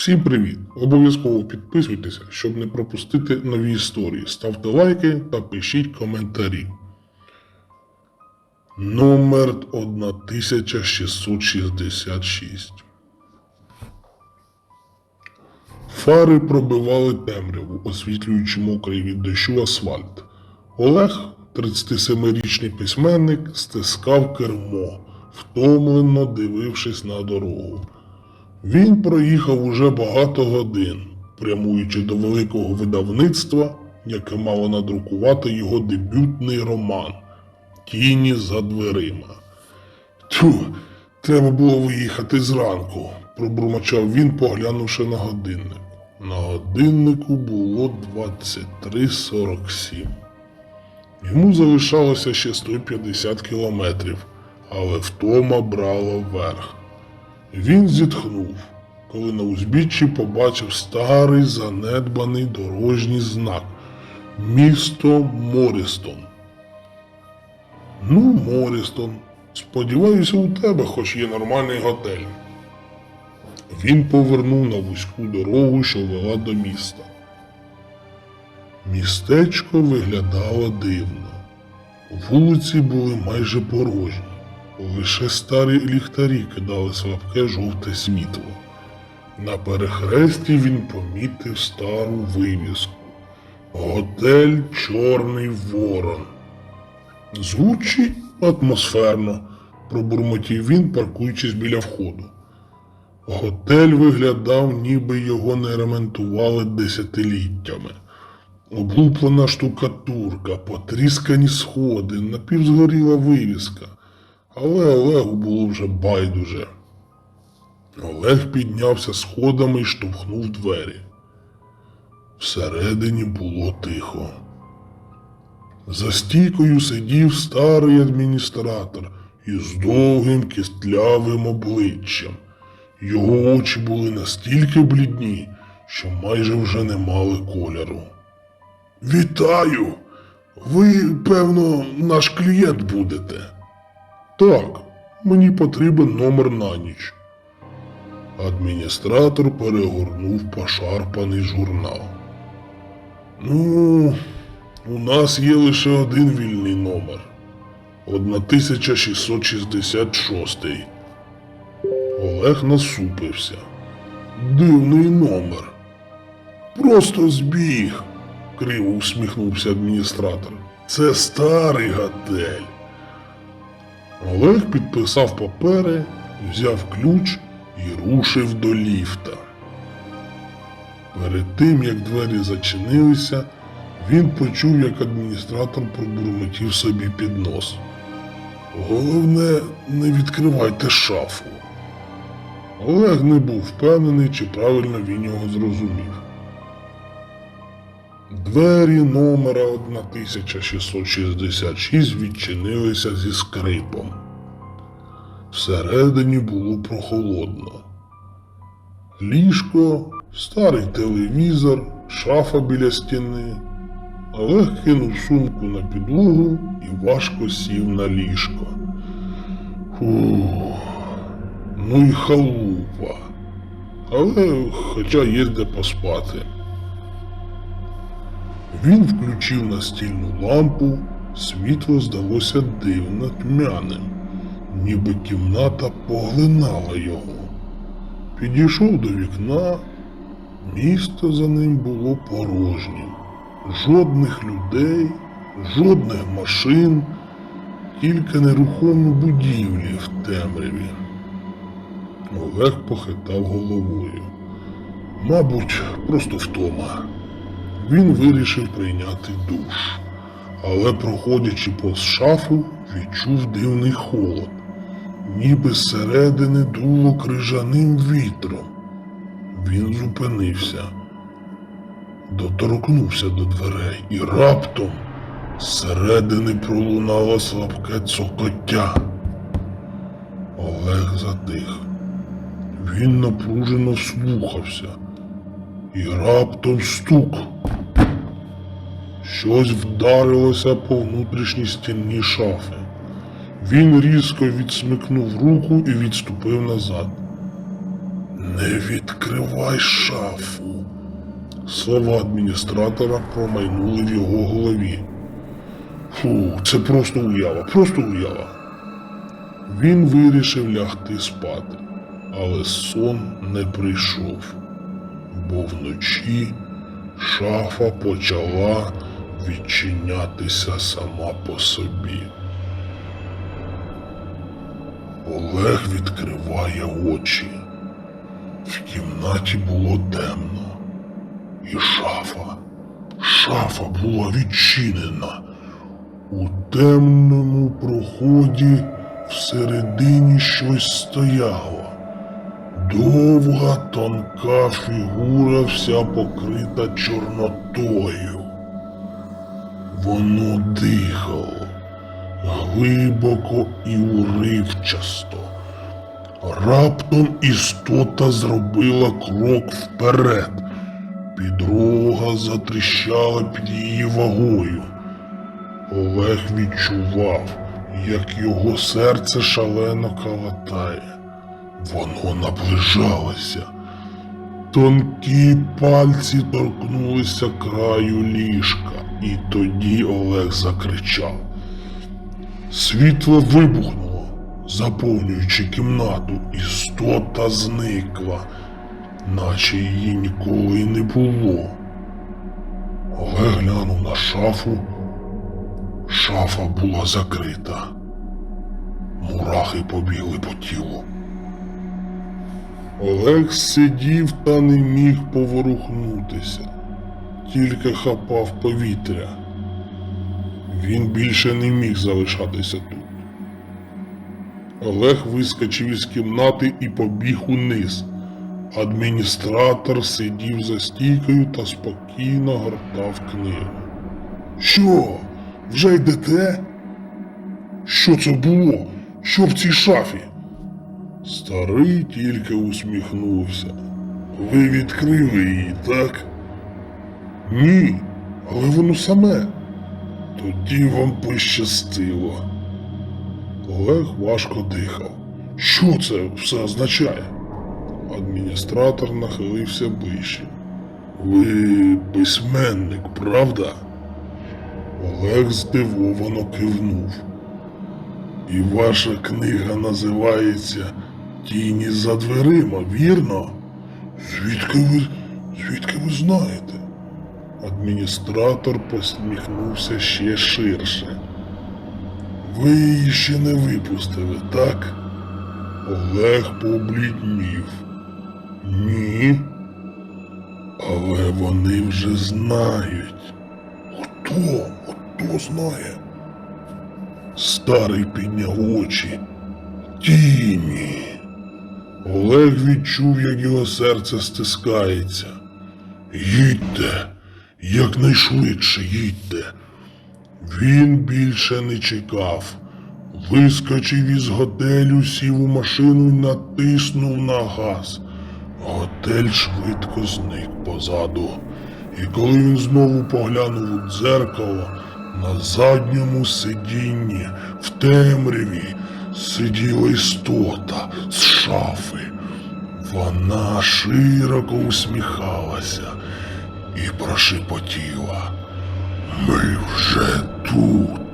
Всім привіт! Обов'язково підписуйтеся, щоб не пропустити нові історії. Ставте лайки та пишіть коментарі. Номер 1666. Фари пробивали темряву, освітлюючи мокрий від дощу асфальт. Олег, 37-річний письменник, стискав кермо, втомлено дивившись на дорогу. Він проїхав уже багато годин, прямуючи до великого видавництва, яке мало надрукувати його дебютний роман Тіні за дверима. Тю, треба було виїхати зранку, пробурмочав він, поглянувши на годинник. На годиннику було 23.47. Йому залишалося ще 150 кілометрів, але втома брала вверх. Він зітхнув, коли на узбіччі побачив старий занедбаний дорожній знак місто Морістон. Ну, Морістон, сподіваюся, у тебе хоч є нормальний готель. Він повернув на вузьку дорогу, що вела до міста. Містечко виглядало дивно. Вулиці були майже порожні. Лише старі ліхтарі кидали слабке жовте світло. На перехресті він помітив стару вивіску. Готель Чорний Ворон. Звучить атмосферно, пробурмотів він, паркуючись біля входу. Готель виглядав, ніби його не ремонтували десятиліттями. Облуплена штукатурка, потріскані сходи, напівзгоріла вивіска. Але Олегу було вже байдуже. Олег піднявся сходами і штовхнув двері. Всередині було тихо. За стійкою сидів старий адміністратор із довгим кістлявим обличчям. Його очі були настільки блідні, що майже вже не мали кольору. Вітаю! Ви, певно, наш клієнт будете. Так, мені потрібен номер на ніч. Адміністратор перегорнув пошарпаний журнал. Ну, у нас є лише один вільний номер. 1666. Олег насупився. Дивний номер. Просто збіг, криво усміхнувся адміністратор. Це старий готель. Олег підписав папери, взяв ключ і рушив до ліфта. Перед тим, як двері зачинилися, він почув, як адміністратор пробурмотів собі під нос. Головне, не відкривайте шафу. Олег не був впевнений, чи правильно він його зрозумів. Двері номера 1666 відчинилися зі скрипом. Всередині було прохолодно. Ліжко, старий телевізор, шафа біля стіни. Олег кинув сумку на підлогу і важко сів на ліжко. Фух, ну і халупа. Але хоча є де поспати. Він включив настільну лампу, світло здалося дивно тьмяним, ніби кімната поглинала його. Підійшов до вікна, місто за ним було порожнім. Жодних людей, жодних машин, тільки нерухомі будівлі в темряві. Олег похитав головою. Мабуть, просто втома він вирішив прийняти душ, але, проходячи повз шафу, відчув дивний холод, ніби зсередини дуло крижаним вітром. Він зупинився, доторкнувся до дверей і раптом зсередини пролунало слабке цокоття. Олег затих. Він напружено слухався. І раптом стук. Щось вдарилося по внутрішній стіні шафи. Він різко відсмикнув руку і відступив назад. Не відкривай шафу. Слова адміністратора промайнули в його голові. Фу, це просто уява, просто уява. Він вирішив лягти спати, але сон не прийшов, бо вночі шафа почала відчинятися сама по собі. Олег відкриває очі. В кімнаті було темно. І шафа, шафа була відчинена. У темному проході всередині щось стояло. Довга тонка фігура, вся покрита чорнотою. Воно дихало глибоко і уривчасто. Раптом істота зробила крок вперед. Підлога затріщала під її вагою. Олег відчував, як його серце шалено калатає. Воно наближалося. Тонкі пальці торкнулися краю ліжка, і тоді Олег закричав. Світло вибухнуло, заповнюючи кімнату, істота зникла, наче її ніколи й не було. Олег глянув на шафу. Шафа була закрита. Мурахи побігли по тілу. Олег сидів та не міг поворухнутися, тільки хапав повітря. Він більше не міг залишатися тут. Олег вискочив із кімнати і побіг униз. Адміністратор сидів за стійкою та спокійно гортав книгу. Що? Вже йдете? Що це було? Що в цій шафі? Старий тільки усміхнувся. Ви відкрили її, так? Ні, але воно саме. Тоді вам пощастило. Олег важко дихав. Що це все означає? Адміністратор нахилився ближче. Ви письменник, правда? Олег здивовано кивнув. І ваша книга називається Тіні за дверима, вірно? Звідки ви, звідки ви знаєте? Адміністратор посміхнувся ще ширше. Ви її ще не випустили, так? Олег побліднів. Ні. Але вони вже знають. Хто? Хто знає? Старий підняв очі. Тіні. Олег відчув, як його серце стискається. Їдьте, якнайшвидше їдьте. Він більше не чекав. Вискочив із готелю, сів у машину і натиснув на газ. Готель швидко зник позаду. І коли він знову поглянув у дзеркало, на задньому сидінні в темряві сиділа істота з шафи. Вона широко усміхалася і прошепотіла. Ми вже тут.